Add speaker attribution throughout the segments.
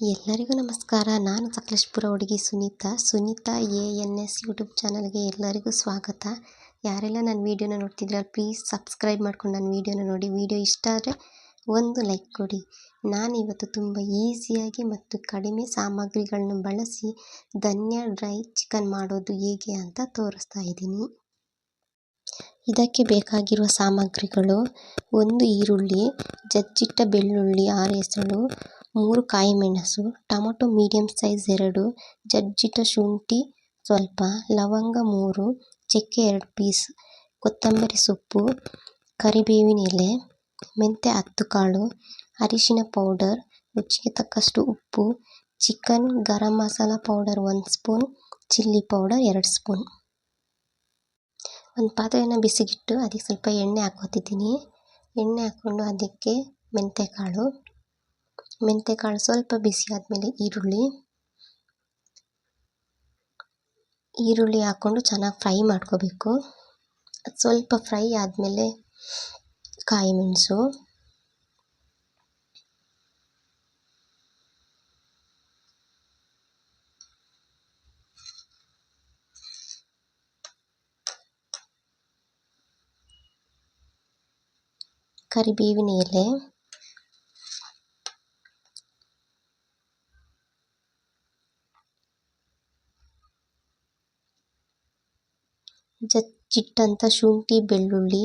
Speaker 1: ಎಲ್ಲರಿಗೂ ನಮಸ್ಕಾರ. ನಾನು ಸಕಲೇಶ್ಪುರ ಹುಡುಗಿ Sunitha. Sunitha A N S YouTube ಚಾನಲ್ಗೆ ಎಲ್ಲರಿಗೂ ಸ್ವಾಗತ. ಯಾರೆಲ್ಲ ನನ್ನ ವೀಡಿಯೋನ ನೋಡ್ತಿದ್ರೆ ಪ್ಲೀಸ್ ಸಬ್ಸ್ಕ್ರೈಬ್ ಮಾಡ್ಕೊಂಡು ನನ್ನ ವೀಡಿಯೋನ ನೋಡಿ. ವೀಡಿಯೋ ಇಷ್ಟ ಆದರೆ ಒಂದು ಲೈಕ್ ಕೊಡಿ. ನಾನು ಇವತ್ತು ತುಂಬ ಈಸಿಯಾಗಿ ಮತ್ತು ಕಡಿಮೆ ಸಾಮಗ್ರಿಗಳನ್ನ ಬಳಸಿ ಧನ್ಯ ಡ್ರೈ ಚಿಕನ್ ಮಾಡೋದು ಹೇಗೆ ಅಂತ ತೋರಿಸ್ತಾ ಇದ್ದೀನಿ. ಇದಕ್ಕೆ ಬೇಕಾಗಿರುವ ಸಾಮಗ್ರಿಗಳು ಒಂದು ಈರುಳ್ಳಿ, ಜಜ್ಜಿಟ್ಟ ಬೆಳ್ಳುಳ್ಳಿ, ಆರು ಮೂರು ಕಾಯಿ ಮೆಣಸು, ಟೊಮೊಟೊ ಮೀಡಿಯಮ್ ಸೈಜ್ ಎರಡು ಜಜ್ಜಿಟ್ಟ ಶುಂಠಿ ಸ್ವಲ್ಪ, ಲವಂಗ ಮೂರು, ಚಕ್ಕೆ ಎರಡು ಪೀಸ್, ಕೊತ್ತಂಬರಿ ಸೊಪ್ಪು, ಕರಿಬೇವಿನ ಎಲೆ, ಮೆಂತ್ಯ ಹತ್ತು ಕಾಳು, ಅರಿಶಿನ ಪೌಡರ್, ರುಚಿಗೆ ತಕ್ಕಷ್ಟು ಉಪ್ಪು, ಚಿಕನ್ ಗರಂ ಮಸಾಲ ಪೌಡರ್ ಒಂದು ಸ್ಪೂನ್, ಚಿಲ್ಲಿ ಪೌಡರ್ ಎರಡು ಸ್ಪೂನ್. ಒಂದು ಪಾತ್ರೆಯನ್ನು ಬಿಸಿಗಿಟ್ಟು, ಅದಕ್ಕೆ ಸ್ವಲ್ಪ ಎಣ್ಣೆ ಹಾಕ್ಕೊತಿದ್ದೀನಿ. ಎಣ್ಣೆ ಹಾಕ್ಕೊಂಡು ಅದಕ್ಕೆ ಮೆಂತ್ಯಕಾಳು. ಮೆಂತ್ಯಕಾಳು ಸ್ವಲ್ಪ ಬಿಸಿ ಆದಮೇಲೆ ಈರುಳ್ಳಿ. ಈರುಳ್ಳಿ ಹಾಕ್ಕೊಂಡು ಚೆನ್ನಾಗಿ ಫ್ರೈ ಮಾಡ್ಕೋಬೇಕು. ಅದು ಸ್ವಲ್ಪ ಫ್ರೈ ಆದಮೇಲೆ ಕಾಯಿ ಮೆಣಸು. ಕರಿಬೇವಿನ ಎಲೆ. ಜಜ್ಜಿಟ್ಟಂಥ ಶುಂಠಿ, ಬೆಳ್ಳುಳ್ಳಿ,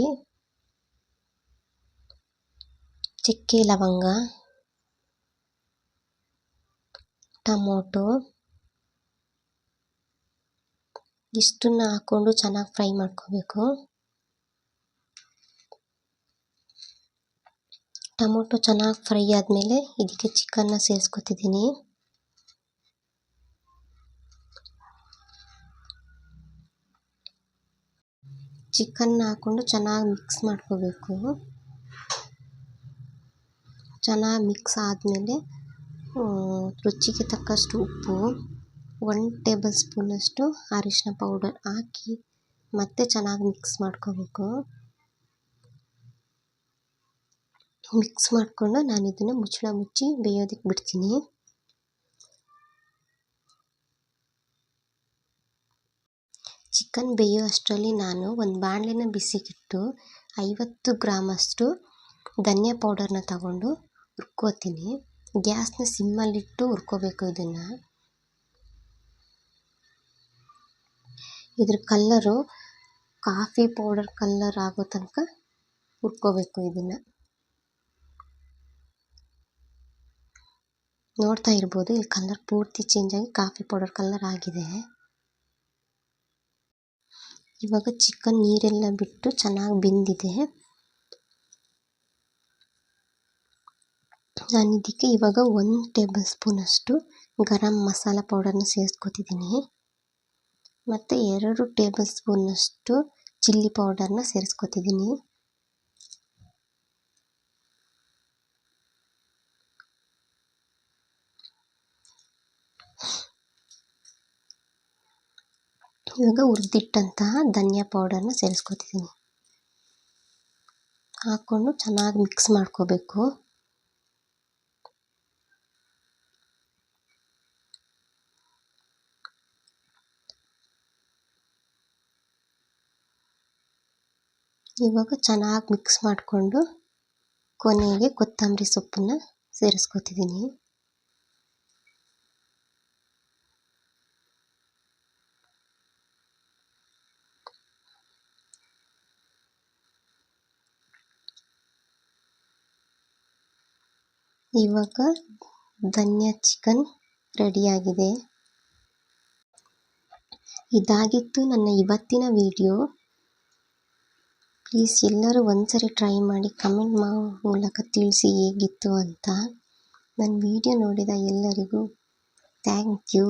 Speaker 1: ಚಕ್ಕೆ, ಲವಂಗ, ಟೊಮೊಟೊ ಇಷ್ಟನ್ನು ಹಾಕ್ಕೊಂಡು ಚೆನ್ನಾಗಿ ಫ್ರೈ ಮಾಡ್ಕೋಬೇಕು. ಟೊಮೊಟೊ ಚೆನ್ನಾಗಿ ಫ್ರೈ ಆದಮೇಲೆ ಇದಕ್ಕೆ ಚಿಕನ್ನ ಸೇರಿಸ್ಕೊತಿದ್ದೀನಿ. ಚಿಕನ್ನ ಹಾಕ್ಕೊಂಡು ಚೆನ್ನಾಗಿ ಮಿಕ್ಸ್ ಮಾಡ್ಕೋಬೇಕು. ಚೆನ್ನಾಗಿ ಮಿಕ್ಸ್ ಆದಮೇಲೆ ರುಚಿಗೆ ತಕ್ಕಷ್ಟು ಉಪ್ಪು ಒನ್ ಟೇಬಲ್ ಸ್ಪೂನಷ್ಟು ಅರಿಶಿನ ಪೌಡರ್ ಹಾಕಿ ಮತ್ತೆ ಚೆನ್ನಾಗಿ ಮಿಕ್ಸ್ ಮಾಡ್ಕೋಬೇಕು. ಮಿಕ್ಸ್ ಮಾಡಿಕೊಂಡು ನಾನು ಇದನ್ನು ಮುಚ್ಚಳ ಮುಚ್ಚಿ ಬೇಯೋದಕ್ಕೆ ಬಿಡ್ತೀನಿ. ಚಿಕನ್ ಬೇಯೋ ಅಷ್ಟರಲ್ಲಿ ನಾನು ಒಂದು ಬಾಣಲೆನ ಬಿಸಿಗಿಟ್ಟು ಐವತ್ತು ಗ್ರಾಮಷ್ಟು ಧನಿಯಾ ಪೌಡರ್ನ ತಗೊಂಡು ಹುರ್ಕೋತೀನಿ. ಗ್ಯಾಸ್ನ ಸಿಮ್ಮಲ್ಲಿಟ್ಟು ಹುರ್ಕೋಬೇಕು ಇದನ್ನು. ಇದ್ರ ಕಲ್ಲರು ಕಾಫಿ ಪೌಡರ್ ಕಲ್ಲರ್ ಆಗೋ ತನಕ ಹುರ್ಕೋಬೇಕು ಇದನ್ನು. ನೋಡ್ತಾ ಇರ್ಬೋದು, ಇಲ್ಲಿ ಕಲ್ಲರ್ ಪೂರ್ತಿ ಚೇಂಜ್ ಆಗಿ ಕಾಫಿ ಪೌಡರ್ ಕಲ್ಲರ್ ಆಗಿದೆ. ಇವಾಗ ಚಿಕನ್ ನೀರೆಲ್ಲ ಬಿಟ್ಟು ಚೆನ್ನಾಗಿ ಬೆಂದಿದೆ. ನಾನು ಇದಕ್ಕೆ ಇವಾಗ ಒಂದು ಟೇಬಲ್ ಸ್ಪೂನಷ್ಟು ಗರಂ ಮಸಾಲ ಪೌಡರ್ನ ಸೇರಿಸ್ಕೊತಿದ್ದೀನಿ. ಮತ್ತು ಎರಡು ಟೇಬಲ್ ಸ್ಪೂನಷ್ಟು ಚಿಲ್ಲಿ ಪೌಡರ್ನ ಸೇರಿಸ್ಕೊತಿದ್ದೀನಿ. ಇವಾಗ ಹುರಿದಿಟ್ಟಂತಹ ಧನಿಯಾ ಪೌಡರ್ನ ಸೇರಿಸ್ಕೊತಿದ್ದೀನಿ ಹಾಕ್ಕೊಂಡು ಚೆನ್ನಾಗಿ ಮಿಕ್ಸ್ ಮಾಡ್ಕೋಬೇಕು. ಇವಾಗ ಚೆನ್ನಾಗಿ ಮಿಕ್ಸ್ ಮಾಡಿಕೊಂಡು ಕೊನೆಗೆ ಕೊತ್ತಂಬರಿ ಸೊಪ್ಪನ್ನು ಸೇರಿಸ್ಕೊತಿದ್ದೀನಿ ಇವಾಗ ಧನ್ಯಾ ಚಿಕನ್ ರೆಡಿಯಾಗಿದೆ. ಇದಾಗಿತ್ತು ನನ್ನ ಇವತ್ತಿನ ವಿಡಿಯೋ. ಪ್ಲೀಸ್ ಎಲ್ಲರೂ ಒಂದ್ಸರಿ ಟ್ರೈ ಮಾಡಿ ಕಮೆಂಟ್ ಮೂಲಕ ತಿಳಿಸಿ ಹೇಗಿತ್ತು ಅಂತ. ನನ್ನ ವಿಡಿಯೋ ನೋಡಿದ ಎಲ್ಲರಿಗೂ ಥ್ಯಾಂಕ್ ಯು.